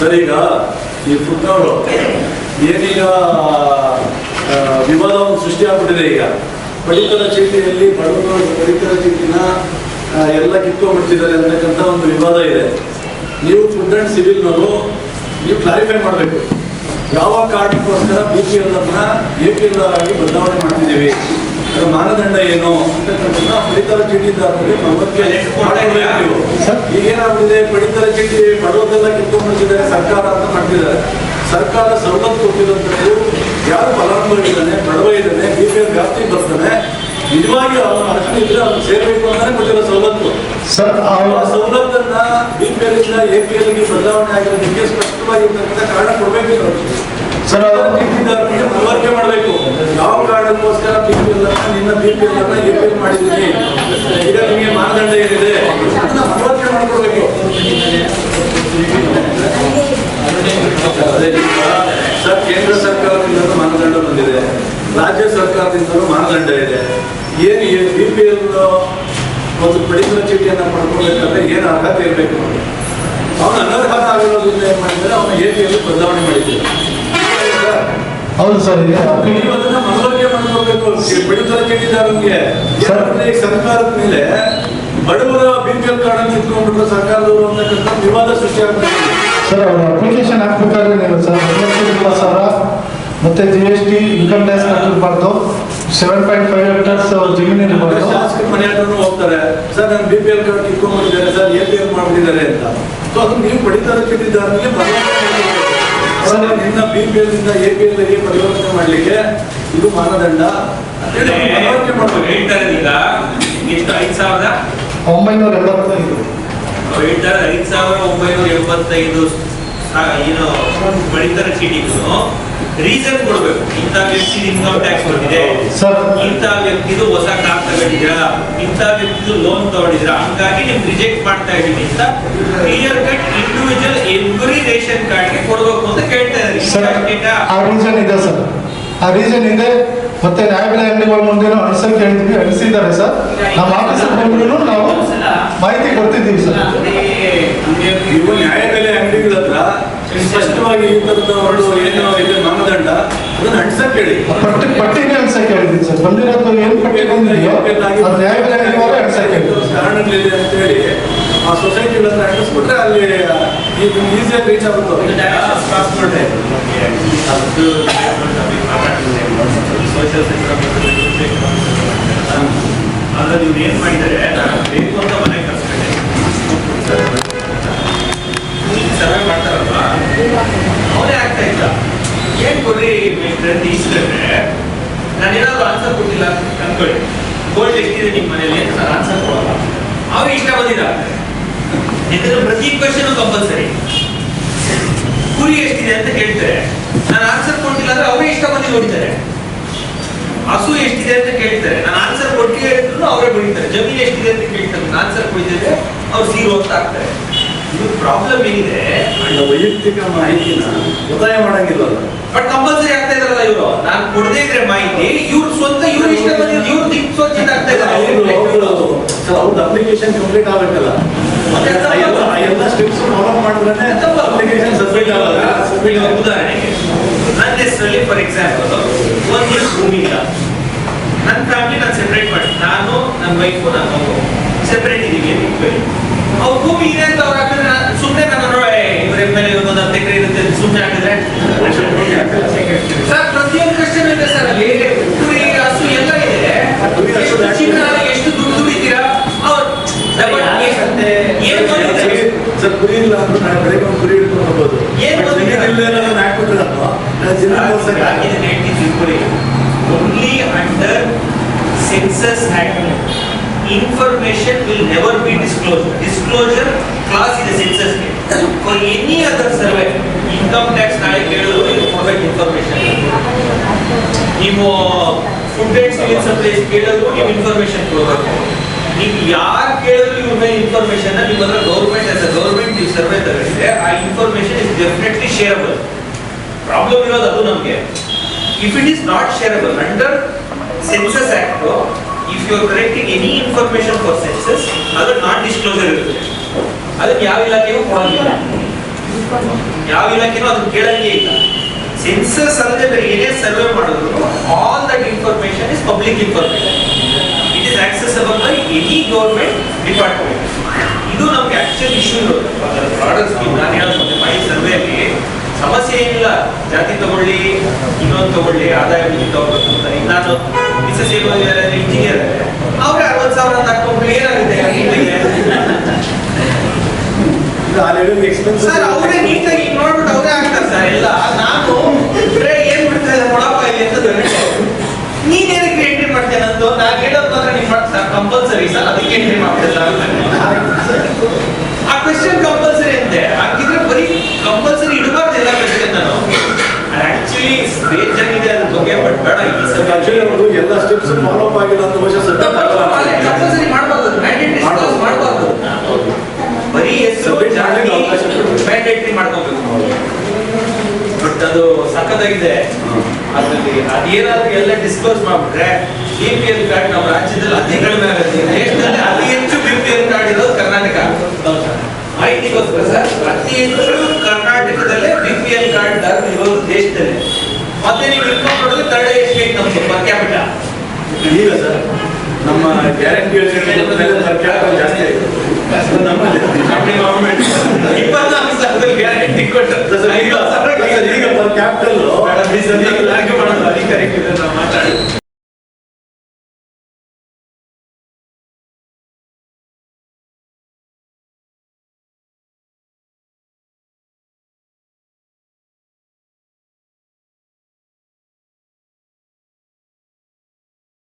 Sir ಈಗ ಈ ಪುತ್ರಗಳು ಏನೀಗ ವಿವಾದವನ್ನು ಸೃಷ್ಟಿ ಆಗ್ಬಿಟ್ಟಿದೆ ಈಗ. ಪಡಿತರ ಚೀಟಿಯಲ್ಲಿ ಬಡವರು ಪಡಿತರ ಚೀಟಿನ ಎಲ್ಲ ಕಿತ್ಕೊಂಡ್ಬಿಡ್ತಿದ್ದಾರೆ ಅಂತಕ್ಕಂಥ ಒಂದು ವಿವಾದ ಇದೆ. ನೀವು ಫುಡ್ ಅಂಡ್ ಸಿವಿಲ್ನವರು ನೀವು ಕ್ಲಾರಿಫೈ ಮಾಡಬೇಕು. ಯಾವ ಕಾರಣಕ್ಕೋಸ್ಕರ ಬಿ ಪಿ ಎಲ್ ಅನ್ನ ಎ ಪಿ ಎಲ್ ಆಗಿ ಬದಲಾವಣೆ ಮಾಡ್ತಿದ್ದೀವಿ? ಅದರ ಮಾನದಂಡ ಏನು? ಅಂತಕ್ಕಂಥ ಪಡಿತರ ಚೀಟಿದಾರರಿಗೆ ನೀವು. ಈಗೇನಾಗ್ಬಿಟ್ಟಿದೆ ಪಡಿತರ ಚೀಟಿ ಬಡವರೆಲ್ಲ ಕಿತ್ಕೊಂಡ್ಬಿಟ್ಟಿದ್ದಾರೆ ಸರ್ಕಾರ ಅಂತ ಮಾಡ್ತಿದ್ದಾರೆ. ಸರ್ಕಾರ ಸವಲತ್ತು ಕೊಟ್ಟಿರೋಂಥದ್ದು ಯಾರು ಫಲಾನುಭವಿ ಇದ್ದಾನೆ ಬಡವ ಇದ್ದಾನೆ ಬಿಪಿಎಲ್ ಜಾಸ್ತಿ ಎಲ್ ಬರ್ತಾನೆ ನಿಜವಾಗಿ ಅವನ ಅರ್ಹತೆ ಇದ್ರೆ ಅವ್ನು ಸೇರ್ಬೇಕು ಅಂತಾನೆ ಕೊಟ್ಟಿರೋ ಸವಲತ್ತು ಸರ್ ಅವರ ಸವಲತ್ತನ್ನ ಬಿ ಪಿ ಎಲ್ ಇಂದ ಎ ಪಿ ಎಲ್ಗೆ ಬದಲಾವಣೆ ಆಗಿರೋದಕ್ಕೆ ಸ್ಪಷ್ಟವಾಗಿರ್ತಕ್ಕಂಥ ಕಾರಣ ಕೊಡಬೇಕು ಸರ್ ಚೀಟಿದಾರರಿಗೆ ಮನವರಿಕೆ ಮಾಡಬೇಕು. ಯಾವ ಕಾರಣಕ್ಕೋಸ್ಕರ ಬಿ ಪಿ ಎಲ್ ಅನ್ನ ನಿನ್ನ ಬಿ ಪಿ ಎಲ್ ಅನ್ನ ಎ ಪಿ ಎಲ್ ಮಾಡಿದ್ದೀನಿ? ಈಗ ನಿಮಗೆ ಮಾನದಂಡ ಏನಿದೆ? ಅದನ್ನ ಮನವರಿಕೆ ಮಾಡ್ಕೊಡ್ಬೇಕು. ಅದೇ ಸರ್ ಕೇಂದ್ರ ಸರ್ಕಾರದಿಂದ ಮಾನದಂಡ ಬಂದಿದೆ. ರಾಜ್ಯ ಸರ್ಕಾರದಿಂದಲೂ ಮಾನದಂಡ ಇದೆ. ಏನು ಏನು ಬಿ ಪಿ ಎಲ್ ಒಂದು ಪಡಿತರ ಚೀಟಿಯನ್ನು ಪಡ್ಕೊಳ್ಬೇಕಾದ್ರೆ ಏನು ಅರ್ಹತೆ ಇರಬೇಕು ಅವನು ಅನರ್ಹತ ಆಗಿರೋದ್ರಿಂದ ಏನು ಮಾಡಿದ್ರೆ ಅವನು ಎ ಪಿ ಎಲ್ ಬದಲಾವಣೆ ಮಾಡಿದ್ದೀವಿ ಹೌದು ಸರ್ ಈಗ ನೀವು ಅದನ್ನ ಮನವರಿಕೆ ಮಾಡ್ಕೊಳ್ಬೇಕು. ಈ ಪಡಿತರ ಚೀಟಿದಾರನಿಗೆ ಏನಂದ್ರೆ ಈ ಸರ್ಕಾರದ ಮೇಲೆ ಬಡವರ ಬಿ ಪಿ ಎಲ್ ಕಾರ್ಡ್ ಇಟ್ಕೊಂಡ್ಬಿಟ್ರೆ ಸರ್ಕಾರದವರು ಅಂತಕ್ಕಂಥ ವಿವಾದ ಸೃಷ್ಟಿ ಆಗ್ತದೆ ಸರ್ ಅವರು ಅಪ್ಲಿಕೇಶನ್ ಹಾಕ್ಬೇಕಾದ್ರೆ ನೀವು ಸರ್ ಸಾವಿರ ಮತ್ತೆ G S T income tax ಕಟ್ಟಿರ್ಬಾರ್ದು seven point five hectares ಜಮೀನು ಇರಬಹುದು ಶಾಸಕರ ಮನೆ ಹತ್ರನೂ ಹೋಗ್ತಾರೆ ಸರ್ ನಾನು ಬಿ ಪಿ ಎಲ್ ಕಾರ್ಡ್ ಕಿತ್ಕೊಂಡ್ಬಿಟ್ಟಿದ್ದಾರೆ ಸರ್ ಎ ಪಿ ಎಲ್ ಮಾಡ್ಬಿಟ್ಟಿದ್ದಾರೆ ಅಂತ. ಸೊ ಅದು ನೀವು ಪಡಿತರ ಚೀಟಿದಾರನಿಗೆ. ಸರ್ ನಿನ್ನ ಬಿ ಪಿ ಎಲ್ ಇಂದ ಎ ಪಿ ಎಲ್ಗೆ ಪರಿವರ್ತನೆ ಮಾಡ್ಲಿಕ್ಕೆ ಇದು ಮಾನದಂಡ. ಪರಿವರ್ತನೆ ಮಾಡ್ಬೇಕು. ಹೇಳ್ತಾರೆ ಈಗ ಎಷ್ಟು ಐದು ಸಾವಿರದ ಒಂಬೈನೂರ ಎಂಬತ್ತೈದು. ಅವ್ರು ಹೇಳ್ತಾರೆ ಐದು ಸಾವಿರದ ಒಂಬೈನೂರ ಎಂಬತ್ತೈದು ಏನು ಪಡಿತರ ಚೀಟಿಗಳು ರೀಸನ್ ಕೊಡಬೇಕು. ಇಂಥ ವ್ಯಕ್ತಿ ಇನ್ಕಮ್ ಟ್ಯಾಕ್ಸ್ ಕೊಟ್ಟಿದೆ. ಸರ್. ಇಂಥ ವ್ಯಕ್ತಿದು ಹೊಸ ಕಾರ್ ತಗೊಂಡಿದ್ದೀರಾ? ಇಂಥ ವ್ಯಕ್ತಿದು ಲೋನ್ ತಗೊಂಡಿದ್ರಾ ಹಂಗಾಗಿ ನಿಮ್ಗೆ ರಿಜೆಕ್ಟ್ ಮಾಡ್ತಾ ಇದ್ದೀನಿ ಅಂತ clear cut individual every ration ಕಾರ್ಡ್ಗೆ ಕೊಡಬೇಕು ಅಂತ ಕೇಳ್ತಾ ಸರ್ ಇದ್ದಾರೆ ಆ ರೀಸನ್ ಇದೆ ಸರ್. ಆ ರೀಸನ್ ಇದೆ. ಮತ್ತೆ ನ್ಯಾಯಬೆಲೆ ಅಂಗಡಿಗಳ ಮುಂದೆ ಅನಿಸಿದ್ದಾರೆ ಕೇಳಿದ್ವಿ ಸರ್. ನಮ್ಮ ಆಫೀಸರ್ ಬಂದ್ರು ನಾವು ಮಾಹಿತಿ ಕೊಡ್ತಿದ್ದೀವಿ ಸರ್. ಇವು ನ್ಯಾಯಬೆಲೆ ಅಂಗಡಿಗಳ ಹತ್ರ ಸ್ಪಷ್ಟವಾಗಿ ಈ ತರದ ಒಂದು ಏನು ಇದೆ ಮಾನದಂಡ ಅದನ್ನ ಹಂಡ್ಸಕ್ ಹೇಳಿ. ಪಟ್ಟಿ ಪಟ್ಟಿನೇ ಹಂಡ್ಸಕ್ ಹೇಳಿದ್ವಿ ಸರ್. ಬಂದಿರೋದು ಏನು ಪಟ್ಟಿ ಬಂದಿದೆಯೋ ಅದು ನ್ಯಾಯಬೆಲೆ ಅಂಗಡಿಯವರೇ ಹಂಡ್ಸಕ್ ಹೇಳಿದ್ರು ಕಾರಣಗಳಿದೆ ಅಂತ ಹೇಳಿ ಆ ಸೊಸೈಟಿಗಳ ಹತ್ರ ಅಂಟಿಸ್ಬಿಟ್ರೆ ಅಲ್ಲಿ ಈಗ ಈಸಿಯಾಗಿ ರೀಚ್ ಆಗುತ್ತೆ ಆದ್ರೆ ನೀವು ಏನ್ ಮಾಡಿದರೆ ಬೇಕು ಅಂತ ಮನೆ ಕರ್ಸ್ಕೊಂಡೆ ಸರ್ವೆ ಮಾಡ್ತಾರಲ್ವಾ ಅವನೇ ಆಗ್ತಾ ಇಲ್ಲ ಏನ್ ಕೊಡ್ರಿ ಮೇಸ್ಟ್ರೆ ಅಂತ ಇಸ್ಕೊಂಡ್ರೆ ನಾನು ಏನಾದ್ರು ಆನ್ಸರ್ ಕೊಟ್ಟಿಲ್ಲ ಅನ್ಕೊಳ್ಳಿ. ಗೋಲ್ಡ್ ಎಷ್ಟಿದೆ ನಿಮ್ಮ ಮನೇಲಿ ನಾನು ಆನ್ಸರ್ ಕೊಡಲ್ಲ. ಅವ್ರಿಗೆ ಇಷ್ಟ ಬಂದಿಲ್ಲ ಯಾಕಂದ್ರೆ ಪ್ರತಿ ಕ್ವಶನ್ ಕಂಪಲ್ಸರಿ ಕುರಿ ಎಷ್ಟಿದೆ ಅಂತ ಕೇಳ್ತಾರೆ. ನಾನು ಆನ್ಸರ್ ಕೊಟ್ಟಿಲ್ಲ ಅಂದ್ರೆ ಅವರೇ ಇಷ್ಟ ಬಂದು ನೋಡಿದ್ದಾರೆ. ಹಸು ಎಷ್ಟಿದೆ ಅಂತ ಕೇಳ್ತಾರೆ. ನಾನು ಆನ್ಸರ್ ಕೊಟ್ಟಿಲ್ಲ ಅವರೇ ಬಡಿತಾರೆ ಜಮೀನು ಎಷ್ಟಿದೆ ಅಂತ ಕೇಳ್ತಾರೆ. ಆನ್ಸರ್ ಕೊಡಿದ್ರೆ ಅವ್ರು ಸೀರೋ ಅಂತ ಆಗ್ತಾರೆ ಇದು ಪ್ರಾಬ್ಲಮ್ ಏನಿದೆ? ಅಲ್ಲ, ವೈಯಕ್ತಿಕ ಮಾಹಿತಿನ ಉದಾಯ ಮಾಡಂಗಿಲ್ಲ ಬಟ್ ಕಂಪಲ್ಸರಿ ಆಗ್ತಾ ಇದ್ರಲ್ಲ ಇವರು. ನಾನು ಕೊಡದೇ ಇದ್ರೆ ಮಾಹಿತಿ ಇವ್ರ ಸ್ವಂತ ಇವ್ರು ಇಷ್ಟ ಬಂದಿದ್ದು ಇವ್ರು ದಿಕ್ ಸ್ವಚ್ಛ ಆಗ್ತಾ ಇದ್ದಾರೆ ಅವ್ರದ್ದು ಅಪ್ಲಿಕೇಶನ್ ಕಂಪ್ಲೀಟ್ ಆಗಬೇಕಲ್ಲ. ಎಲ್ಲ- ಸ್ಟೆಪ್ಸ್ ಫಾಲೋ ಮಾಡಿದ್ರೆ ಅಪ್ಲಿಕೇಶನ್ ಸಬ್ಮಿಟ್ ಆಗಲ್ಲ. ಉದಾಹರಣೆಗೆ ನನ್ನ ಹೆಸರಲ್ಲಿ ಫಾರ್ ಎಕ್ಸಾಂಪಲ್ ಒಂದು ಭೂಮಿ ಇಲ್ಲ ನನ್ನ ಫ್ಯಾಮಿಲಿ ನಾನು ಸೆಪರೇಟ್ ಮಾಡಿ ನಾನು ನನ್ನ ವೈಫು ನನ್ನ ಮಗು ಸೆಪರೇಟ್ ಇದೀವಿ. ಅವ್ರ ಭೂಮಿ ಇದೆ ಅಂತ ಅವ್ರು ಹಾಕಿದ್ರೆ ಸುಮ್ಮನೆ ನಾನು ಇವ್ರ ಎಂ ಎಲ್ ಎ ಒಂದು ಹತ್ತು ಎಕರೆ ಇರುತ್ತೆ ಸುಮ್ಮನೆ ಹಾಕಿದ್ರೆ ಸರ್ ಪ್ರತಿಯೊಂದು ಕಷ್ಟ ಇದೆ ಸರ್ ಅಲ್ಲಿ ಕುರಿ ಹಸು ಎಲ್ಲ ಇದೆ ಎಷ್ಟು ದುಡ್ಡು ದುಡಿತೀರಾ ಅವ್ರು ಸರ್ ಕುರಿ ಇಲ್ಲ ಅಂದ್ರೆ ನಾನು ಬೆಳಗ್ಗೆ ಒಂದು ಕುರಿ ಹಿಡ್ಕೊಂಡು ಹೋಗ್ಬೋದು ಏನು ಇಲ್ಲ ಅನ್ನೋದನ್ನ ಹಾಕ್ಬಿಟ್ರೆ ನಾನು ನಾನು ಆಗಿದೆ ತೋರ್ಸಕ್ಕೆ ಆಗಲ್ಲ. Only under census Act, information will never be disclosed. Disclosure clause is a census Act. For any other survey, income tax ನಾಳೆ ಕೇಳಿದ್ರು ನೀವು ಕೊಡ್ಬೇಕು ಇನ್ಫಾರ್ಮೇಶನ್ ನೀವು ಫುಡ್ ಅಂಡ್ ಸಿವಿಲ್ ಸಪ್ಲೈಸ್ ಕೇಳಿದ್ರು ನೀವು ಇನ್ಫಾರ್ಮೇಶನ್ ಕೊಡಬೇಕು ನೀವು ಯಾರು ಕೇಳಿದ್ರು ಇವ್ರ ಮೇಲೆ ಇನ್ಫಾರ್ಮೇಶನ್ ನಿಮ್ಮ ಹತ್ರ ಗೌರ್ಮೆಂಟ್ ಆಸ್ ಅ ಗೌರ್ಮೆಂಟ್ ನೀವು ಸರ್ವೆ ತಗೊಂಡಿದ್ರೆ ಆ information is definitely shareable problem ಇರೋದು ಅದು ನಮಗೆ if it is not shareable under census act if you are correcting any information for census ಅದು ನಾನ್ ಡಿಸ್ಕ್ಲೋಸರ್ ಇರುತ್ತೆ. ಅದಕ್ಕೆ ಯಾವ ಇಲಾಖೆಗೂ ಕೊಡಂಗಿಲ್ಲ ಯಾವ ಇಲಾಖೆನೂ ಅದನ್ನ ಕೇಳಂಗೆ ಇಲ್ಲ. ಸೆನ್ಸಸ್ ಅಲ್ಲದೆ ಬೇರೆ ಏನೇ ಸರ್ವೆ ಮಾಡಿದ್ರು all that information is public information it is accessible by any government department ಇದು ನಮ್ಗೆ ಆಕ್ಚುಲ್ ಇಶ್ಯೂ ಇರೋದು ಪ್ರಾಡಕ್ಟ್ ಸ್ಕೀಮ್ ನಾನು ಮೈ ಸರ್ವೆಯಲ್ಲಿ ಸಮಸ್ಯೆ ಇಲ್ಲ ಜಾತಿ ತಗೊಳ್ಳಿ ಇನ್ನೊಂದು ತಗೊಳ್ಳಿ ಆದಾಯ ಮಿತಿ ತಗೊಳ್ಬೇಕು ಅಂತ ನಾನು ಮಿಸಸ್ ಇಂಜಿನಿಯರ್ ಅವ್ರೆ ಅರವತ್ತು ಸಾವಿರ ಅಂತ ಹಾಕೊಂಡ್ರೆ ಏನಾಗುತ್ತೆ? ಅವರೇ ನೀಟಾಗಿ ನೋಡ್ಬಿಟ್ಟು ಅವರೇ ಆಗ್ತಾರೆ ಸರ್ ಎಲ್ಲ ನಾನು ಬಿಟ್ರೆ ಏನ್ ಬಿಡ್ತಾ ಇದೆ ಮೊಳಪ ಇಲ್ಲಿ ಅಂತ ದೊಡ್ಡ ನೀನ್ ಏನಕ್ಕೆ ಎಂಟ್ರಿ ಮಾಡ್ತೇನೆ ಅಂದು ನಾನು ಹೇಳೋದು ಮಾತ್ರ ನೀವು ಮಾಡ್ತಾ ಕಂಪಲ್ಸರಿ ಸರ್ ಅದಕ್ಕೆ ಎಂಟ್ರಿ ಮಾಡ್ತೇನೆ ಆ ಕ್ವೆಶ್ಚನ್ ಕಂಪಲ್ಸರಿ ಅಂತೆ ಹಾಗಿದ್ರೆ ಬರೀ ಕಂಪಲ್ಸರಿ ಇಡಬಾರ್ದು ಎಲ್ಲ ಕ್ವೆಶ್ಚನ್ ನಾನು ಆಕ್ಚುಲಿ ಬೇಜಾನಿದೆ ಅದ್ರ ಬಗ್ಗೆ ಬಟ್ ಬೇಡ ಈ ಆಕ್ಚುಲಿ ಅವರು ಎಲ್ಲ ಸ್ಟೆಪ್ಸ್ ಫಾಲೋ ಅಪ್ ಆಗಿಲ್ಲ ಅಂತ ವರ್ಷ ಕಂಪಲ್ಸರಿ ಮಾಡಬಾರ್ದು ಮ್ಯಾಂಡೇಟರಿ ಮಾಡಬಾರ್ದು. ಬರೀ ಅವಕಾಶ ಕೊಡು. ಮ್ಯಾಂಡೇಟರಿ ಮಾಡ್ಕೋಬೇಕು. ಬಟ್ ಅದು ಸಖತ್ತಾಗಿದೆ. ಅದ್ರಲ್ಲಿ ಅದೇನಾದ್ರೂ ಎಲ್ಲ ಡಿಸ್ಕ್ಲೋಸ್ ಮಾಡ್ಬಿಟ್ರೆ ಬಿ ಪಿ ಎಲ್ ಕಾರ್ಡ್ ನಮ್ಮ ರಾಜ್ಯದಲ್ಲಿ ಅತಿ ಕಡಿಮೆ ಆಗುತ್ತೆ. ದೇಶದಲ್ಲಿ ಅತಿ ಹೆಚ್ಚು ಬಿ ಪಿ ಎಲ್ ಕಾರ್ಡ್ ಇರೋದು ಕರ್ನಾಟಕ. ಮಾಹಿತಿಗೋಸ್ಕರ ಸರ್ ಅತಿ ಹೆಚ್ಚು ಕರ್ನಾಟಕದಲ್ಲೇ ಬಿ ಪಿ ಎಲ್ ಕಾರ್ಡ್ ಇರೋದು ದೇಶದಲ್ಲಿ. ಮತ್ತೆ ನೀವು ಇನ್ಕಮ್ ನೋಡಿದ್ರೆ ತರ್ಡ್ ಎಸ್ಟೇಟ್ ನಮ್ದು ಪರ್ ಕ್ಯಾಪಿಟ ಈಗ ಸರ್, ನಮ್ಮ ಗ್ಯಾರಂಟಿ ಜಾಸ್ತಿ ಆಗಿದೆ